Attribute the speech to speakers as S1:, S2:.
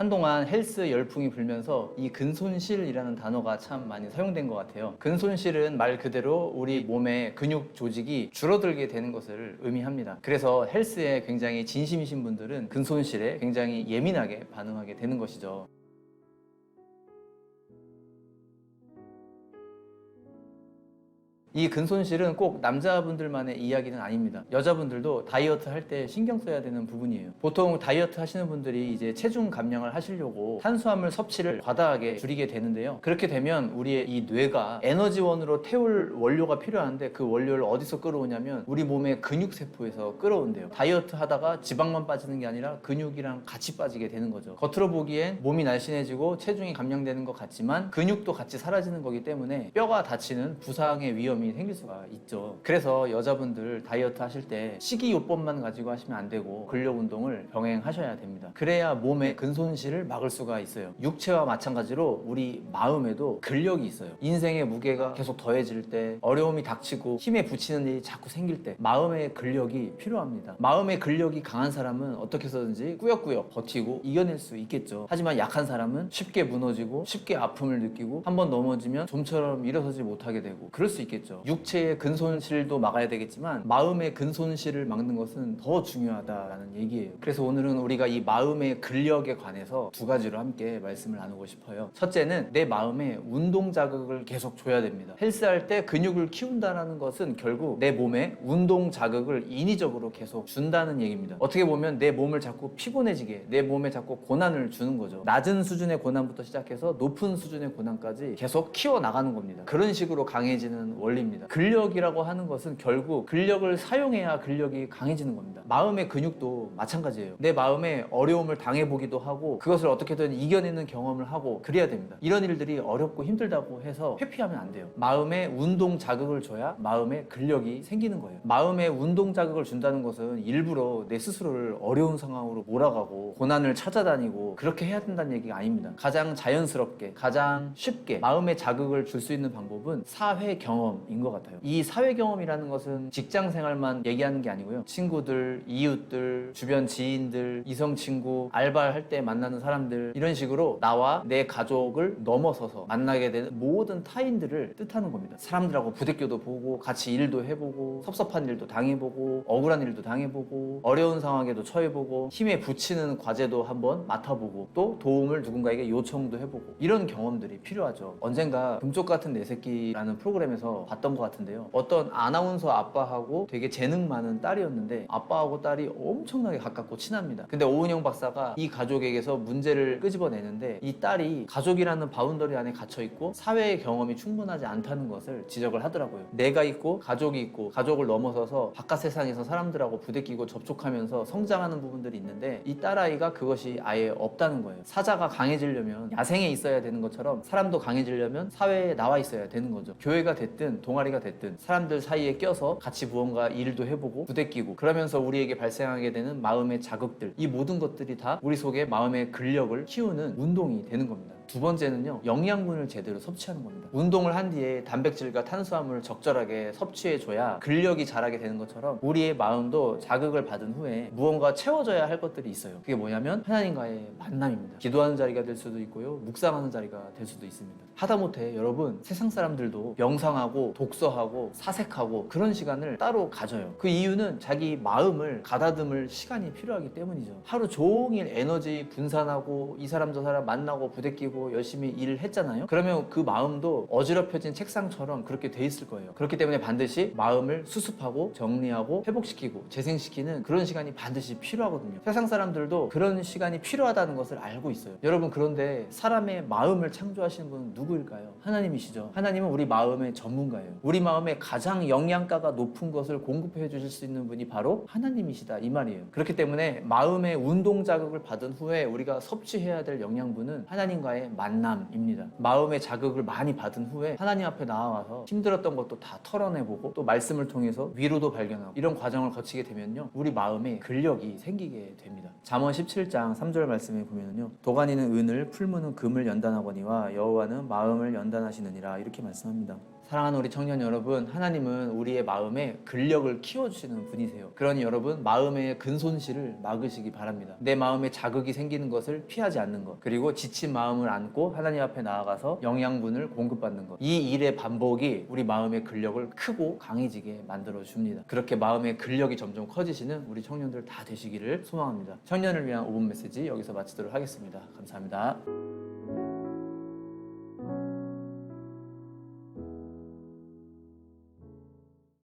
S1: 한동안 헬스 열풍이 불면서 이 근손실이라는 단어가 참 많이 사용된 것 같아요. 근손실은 말 그대로 우리 몸의 근육 조직이 줄어들게 되는 것을 의미합니다. 그래서 헬스에 굉장히 진심이신 분들은 근손실에 굉장히 예민하게 반응하게 되는 것이죠. 이 근손실은 꼭 남자분들만의 이야기는 아닙니다. 여자분들도 다이어트 할 때 신경 써야 되는 부분이에요. 보통 다이어트 하시는 분들이 이제 체중 감량을 하시려고 탄수화물 섭취를 과다하게 줄이게 되는데요. 그렇게 되면 우리의 이 뇌가 에너지원으로 태울 원료가 필요한데 그 원료를 어디서 끌어오냐면 우리 몸의 근육 세포에서 끌어온대요. 다이어트 하다가 지방만 빠지는 게 아니라 근육이랑 같이 빠지게 되는 거죠. 겉으로 보기엔 몸이 날씬해지고 체중이 감량되는 것 같지만 근육도 같이 사라지는 거기 때문에 뼈가 다치는 부상의 위험 이 생길 수가 있죠. 그래서 여자분들 다이어트 하실 때 식이요법만 가지고 하시면 안 되고 근력 운동을 병행하셔야 됩니다. 그래야 몸의 근손실을 막을 수가 있어요. 육체와 마찬가지로 우리 마음에도 근력이 있어요. 인생의 무게가 계속 더해질 때 어려움이 닥치고 힘에 부치는 일이 자꾸 생길 때 마음의 근력이 필요합니다. 마음의 근력이 강한 사람은 어떻게 해서든지 꾸역꾸역 버티고 이겨낼 수 있겠죠. 하지만 약한 사람은 쉽게 무너지고 쉽게 아픔을 느끼고 한 번 넘어지면 좀처럼 일어서지 못하게 되고 그럴 수 있겠죠. 육체의 근손실도 막아야 되겠지만 마음의 근손실을 막는 것은 더 중요하다라는 얘기예요. 그래서 오늘은 우리가 이 마음의 근력에 관해서 두 가지로 함께 말씀을 나누고 싶어요. 첫째는 내 마음에 운동 자극을 계속 줘야 됩니다. 헬스할 때 근육을 키운다는 것은 결국 내 몸에 운동 자극을 인위적으로 계속 준다는 얘기입니다. 어떻게 보면 내 몸을 자꾸 피곤해지게, 내 몸에 자꾸 고난을 주는 거죠. 낮은 수준의 고난부터 시작해서 높은 수준의 고난까지 계속 키워 나가는 겁니다. 그런 식으로 강해지는 원리 입니다. 근력이라고 하는 것은 결국 근력을 사용해야 근력이 강해지는 겁니다. 마음의 근육도 마찬가지예요. 내 마음에 어려움을 당해보기도 하고 그것을 어떻게든 이겨내는 경험을 하고 그래야 됩니다. 이런 일들이 어렵고 힘들다고 해서 회피하면 안 돼요. 마음에 운동 자극을 줘야 마음에 근력이 생기는 거예요. 마음에 운동 자극을 준다는 것은 일부러 내 스스로를 어려운 상황으로 몰아가고 고난을 찾아다니고 그렇게 해야 된다는 얘기가 아닙니다. 가장 자연스럽게 가장 쉽게 마음의 자극을 줄 수 있는 방법은 사회 경험 인 것 같아요. 이 사회 경험이라는 것은 직장 생활만 얘기하는 게 아니고요. 친구들, 이웃들, 주변 지인들, 이성 친구, 알바할 때 만나는 사람들 이런 식으로 나와 내 가족을 넘어서서 만나게 되는 모든 타인들을 뜻하는 겁니다. 사람들하고 부대껴도 보고 같이 일도 해보고 섭섭한 일도 당해보고 억울한 일도 당해보고 어려운 상황에도 처해보고 힘에 부치는 과제도 한번 맡아보고 또 도움을 누군가에게 요청도 해보고 이런 경험들이 필요하죠. 언젠가 금쪽 같은 내 새끼라는 프로그램에서 봤던 것 같은데요. 어떤 아나운서 아빠하고 되게 재능 많은 딸이었는데 아빠하고 딸이 엄청나게 가깝고 친합니다. 근데 오은영 박사가 이 가족에게서 문제를 끄집어내는데 이 딸이 가족이라는 바운더리 안에 갇혀 있고 사회의 경험이 충분하지 않다는 것을 지적을 하더라고요. 내가 있고 가족이 있고 가족을 넘어서서 바깥 세상에서 사람들하고 부대끼고 접촉하면서 성장하는 부분들이 있는데 이 딸아이가 그것이 아예 없다는 거예요. 사자가 강해지려면 야생에 있어야 되는 것처럼 사람도 강해지려면 사회에 나와 있어야 되는 거죠. 교회가 됐든 동아리가 됐든 사람들 사이에 껴서 같이 무언가 일도 해보고 부대끼고 그러면서 우리에게 발생하게 되는 마음의 자극들 이 모든 것들이 다 우리 속에 마음의 근력을 키우는 운동이 되는 겁니다. 두 번째는요 영양분을 제대로 섭취하는 겁니다. 운동을 한 뒤에 단백질과 탄수화물을 적절하게 섭취해줘야 근력이 자라게 되는 것처럼 우리의 마음도 자극을 받은 후에 무언가 채워져야 할 것들이 있어요. 그게 뭐냐면 하나님과의 만남입니다. 기도하는 자리가 될 수도 있고요 묵상하는 자리가 될 수도 있습니다. 하다못해 여러분 세상 사람들도 명상하고 독서하고 사색하고 그런 시간을 따로 가져요. 그 이유는 자기 마음을 가다듬을 시간이 필요하기 때문이죠. 하루 종일 에너지 분산하고 이 사람 저 사람 만나고 부대끼고 열심히 일을 했잖아요. 그러면 그 마음도 어지럽혀진 책상처럼 그렇게 돼 있을 거예요. 그렇기 때문에 반드시 마음을 수습하고 정리하고 회복시키고 재생시키는 그런 시간이 반드시 필요하거든요. 세상 사람들도 그런 시간이 필요하다는 것을 알고 있어요. 여러분 그런데 사람의 마음을 창조하시는 분은 누구일까요? 하나님이시죠. 하나님은 우리 마음의 전문가예요. 우리 마음에 가장 영양가가 높은 것을 공급해 주실 수 있는 분이 바로 하나님이시다 이 말이에요. 그렇기 때문에 마음의 운동 자극을 받은 후에 우리가 섭취해야 될 영양분은 하나님과 의 만남입니다. 마음의 자극을 많이 받은 후에 하나님 앞에 나와서 힘들었던 것도 다 털어내보고 또 말씀을 통해서 위로도 발견하고 이런 과정을 거치게 되면요. 우리 마음에 근력이 생기게 됩니다. 잠언 17장 3절 말씀에 보면요. 도가니는 은을 풀무는 금을 연단하거니와 여호와는 마음을 연단하시느니라 이렇게 말씀합니다. 사랑하는 우리 청년 여러분, 하나님은 우리의 마음에 근력을 키워주시는 분이세요. 그러니 여러분, 마음의 근손실을 막으시기 바랍니다. 내 마음에 자극이 생기는 것을 피하지 않는 것, 그리고 지친 마음을 안고 하나님 앞에 나아가서 영양분을 공급받는 것. 이 일의 반복이 우리 마음의 근력을 크고 강해지게 만들어 줍니다. 그렇게 마음의 근력이 점점 커지시는 우리 청년들 다 되시기를 소망합니다. 청년을 위한 5분 메시지 여기서 마치도록 하겠습니다. 감사합니다.